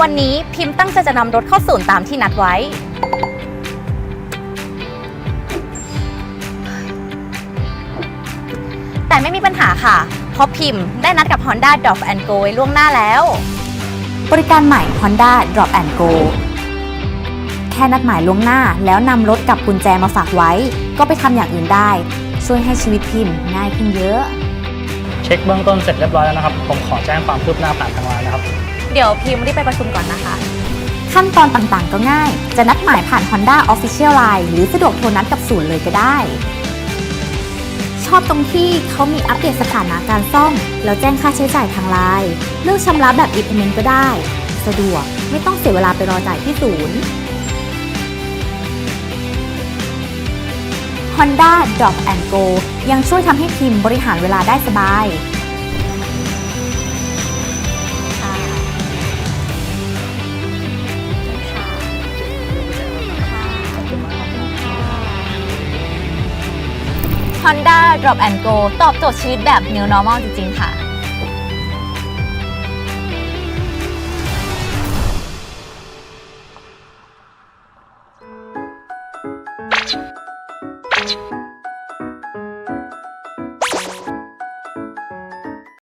วันนี้พิมพ์ตั้งใจจะนำรถเข้าศูนย์ตามที่นัดไว้ แต่ไม่มีปัญหาค่ะ เพราะพิมพ์ได้นัดกับ Honda Drop and Go ไว้ล่วงหน้าแล้ว บริการใหม่ Honda Drop and Go แค่นัดหมายล่วงหน้าแล้วนำรถกับกุญแจมาฝากไว้ ก็ไปทำอย่างอื่นได้ ช่วยให้ชีวิตพิมพ์ง่ายขึ้นเยอะ เช็คเบื้องต้นเสร็จเรียบร้อยแล้วนะครับ ผมขอแจ้งความคืบหน้าผ่านทางไลน์นะครับ เดี๋ยวพิมพ์รีบไปประชุมก่อนนะคะ ขั้นตอนต่างๆ ก็ง่าย จะนัดหมายผ่าน Honda Official Line หรือสะดวกโทรนัดกับศูนย์เลยก็ได้ ชอบตรงที่เขามีอัปเดตสถานะการซ่อม แล้วแจ้งค่าใช้จ่ายทางไลน์เลือกชำระแบบ e-payment ก็ได้ สะดวกไม่ต้องเสียเวลาไปรอจ่ายที่ศูนย์ Honda Drop and Go ยังช่วยทำให้ทีมบริหารเวลาได้สบาย Honda Drop and Go ตอบโจทย์ชีวิตแบบ New Normal จริง ๆ ค่ะ much.